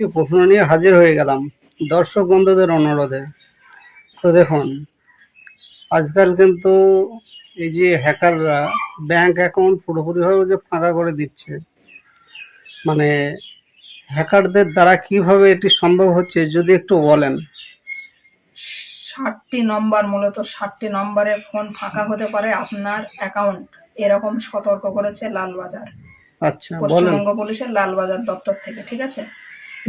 একটি প্রশ্ন নিয়ে হাজির হয়ে গেলাম। দর্শক বন্ধুদের অনুরোধে। তো দেখুন আজকাল কিন্তু এই যে হ্যাকাররা ব্যাংক অ্যাকাউন্ট পুরোপুরিভাবে যে ফাঁকা করে দিচ্ছে মানে হ্যাকারদের দ্বারা কীভাবে এটি সম্ভব হচ্ছে যদি একটু বলেন। ষাটটি নম্বর মূলত ষাটটি নম্বরে ফোন ফাঁকা হতে পারে আপনার অ্যাকাউন্ট। এরকম সতর্ক করেছে লালবাজার। আচ্ছা পশ্চিমবঙ্গ পুলিশের লালবাজার দপ্তর থেকে ঠিক আছে?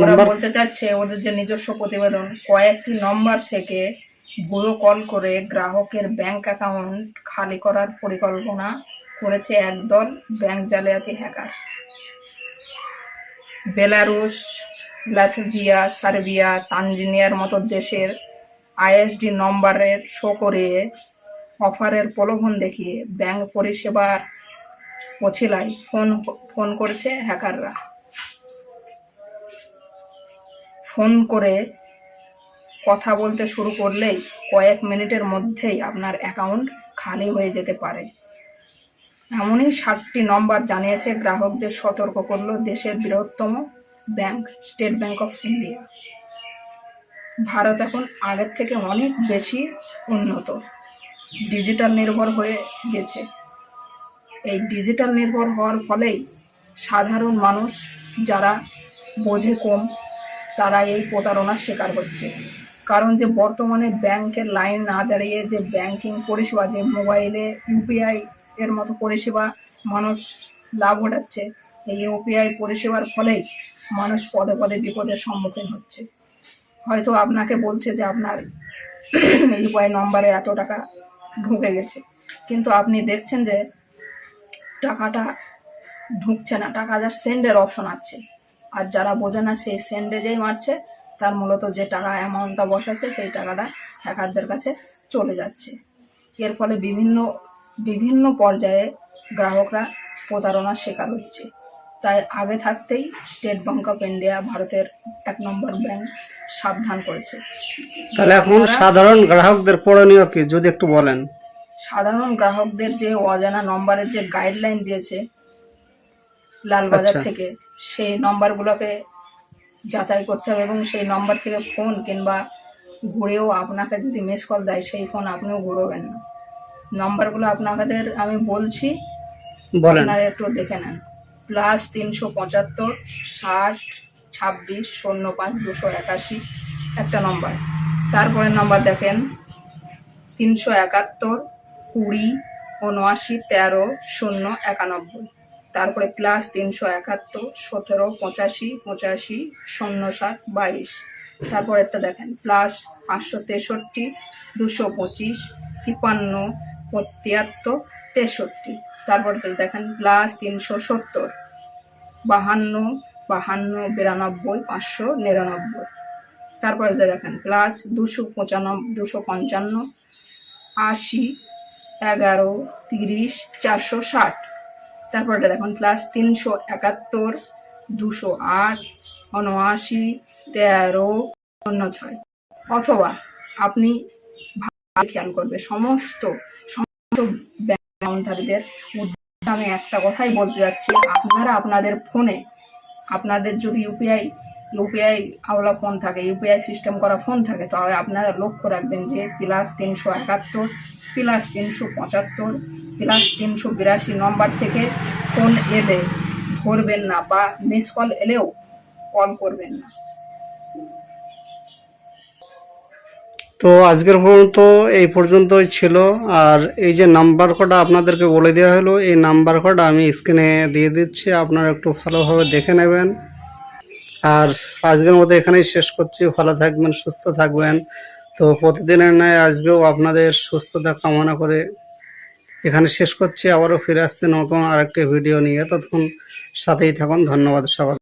ওরা বলতে চাচ্ছে ওদের যে নিজস্ব প্রতিবেদন, কয়েকটি নম্বর থেকে ভুয়ো কল করে গ্রাহকের ব্যাংক অ্যাকাউন্ট খালি করার পরিকল্পনা করেছে একদল ব্যাংক জালিয়াতি হ্যাকার বেলারুশ লাটভিয়া সার্বিয়া, তানজিনিয়ার মতো দেশের আইএসডি নম্বরের শো করে অফারের প্রলোভন দেখিয়ে ব্যাংক পরিষেবার পছিলায় ফোন ফোন করছে হ্যাকাররা ফোন করে কথা বলতে শুরু করলেই কয়েক মিনিটের মধ্যেই আপনার অ্যাকাউন্ট খালি হয়ে যেতে পারে। এমনই ষাটটি নম্বর জানিয়েছে গ্রাহকদের সতর্ক করল দেশের বৃহত্তম bank, state bank of India. Bharat এখন আগের থেকে অনেক বেশি উন্নত। ডিজিটাল নির্ভর হয়ে গেছে। এই ডিজিটাল নির্ভর হওয়ার ফলেই সাধারণ মানুষ যারা বোঝে কম তারা এই প্রতারণার শিকার হচ্ছে কারণ যে বর্তমানে ব্যাংকের লাইন না দাঁড়িয়ে যে ব্যাংকিং পরিষেবা, যে মোবাইলে ইউপিআই এর মতো পরিষেবা মানুষ লাভ ঘটাচ্ছে, এই ইউপিআই পরিষেবার ফলেই মানুষ পদে পদে বিপদের সম্মুখীন হচ্ছে। হয়তো আপনাকে বলছে যে আপনার ইউপিআই নম্বরে এত টাকা ঢুকে গেছে। কিন্তু আপনি দেখছেন যে টাকাটা ঢুকছে না, টাকা যার সেন্ডের অপশন আছে। আর যারা বোঝে না সেই সেন্ডে যেই মারছে তার মূলত যে টাকা অ্যামাউন্টটা বসাছে সেই টাকাটা হ্যাকারদের কাছে চলে যাচ্ছে। এর ফলে বিভিন্ন বিভিন্ন পর্যায়ে গ্রাহকরা প্রতারণার শিকার হচ্ছে। তাই আগে থাকতেই স্টেট ব্যাংক অফ ইন্ডিয়া ভারতের এক নম্বর ব্যাংক সাবধান করেছে। তাহলে এখন সাধারণ গ্রাহকদের করণীয় কি যদি একটু বলেন? সাধারণ গ্রাহকদের যে অজানা নম্বরের যে গাইডলাইন দিয়েছে লালবাজার আচ্ছা। থেকে। সেই নম্বরগুলোকে যাচাই করতে হবে এবং সেই নম্বর থেকে ফোন কিংবা ঘুরেও আপনাকে যদি মিস কল দেয় সেই ফোন আপনিও ঘুরবেন না। নম্বরগুলো আপনাদের আমি বলছি আপনারা একটু দেখে নেন। প্লাস তিনশো পঁচাত্তর ষাট ছাব্বিশ শূন্য পাঁচ দুশো একাশি একটা নম্বর তারপরে নম্বর দেখেন তিনশো একাত্তর কুড়ি উনআশি তেরো শূন্য একানব্বই। তারপরে প্লাস তিনশো একাত্তর, সতেরো, পঁচাশি পঁচাশি, শূন্য সাত, বাইশ। তারপর একটা দেখেন প্লাস পাঁচশো তেষট্টি, দুশো পঁচিশ তিপ্পান্ন তিয়াত্তর, তেষট্টি। তারপর দেখেন প্লাস তিনশো সত্তর, বাহান্ন বাহান্ন, বিরানব্বই, পাঁচশো নিরানব্বই। তারপরে দেখেন প্লাস দুশো পঁচানব্বই দুশো পঞ্চান্ন, আশি, এগারো, তিরিশ, চারশো ষাট। তারপরে দেখুন প্লাস তিনশো একাত্তর, দুশো আট, উনআশি, তেরো শূন্য ছয় অথবা আপনি খেয়াল করবে, সমস্ত সমস্ত ব্যাংক অ্যাকাউন্টধারীদের উদ্দেশ্যে আমি একটা কথাই বলতে যাচ্ছি, আপনারা আপনাদের ফোনে, আপনাদের যদি ইউপিআই ইউপিআই আওলা ফোন থাকে ইউপিআই সিস্টেম করা ফোন থাকে তবে আপনারা লক্ষ্য রাখবেন যে প্লাস তিনশো একাত্তর প্লাস তিনশো পঁচাত্তর প্লাস তিনশো বিরাশি নম্বর থেকে ফোন এলে ধরবেন না বা মিস কল এলেও কল করবেন না। তো আজকের পর্যন্ত এই পর্যন্তই ছিল। আর এই যে নাম্বার কোডটা আপনাদেরকে বলে দেওয়া হলো, এই নাম্বার কোড আমি স্ক্রিনে দিয়ে দিচ্ছি, আপনারা একটু ভালোভাবে দেখে নেবেন। আর আজকের মতো এখানেই শেষ করছি। ভালো থাকবেন, সুস্থ থাকবেন। তো প্রতিদিনের ন্যায় আজকেও আপনাদের সুস্থতা কামনা করে এখানে শেষ করছি, আবারও ফিরে আসছে নতুন আরেকটি ভিডিও নিয়ে। ততক্ষণ সাথেই থাকুন, ধন্যবাদ সকাল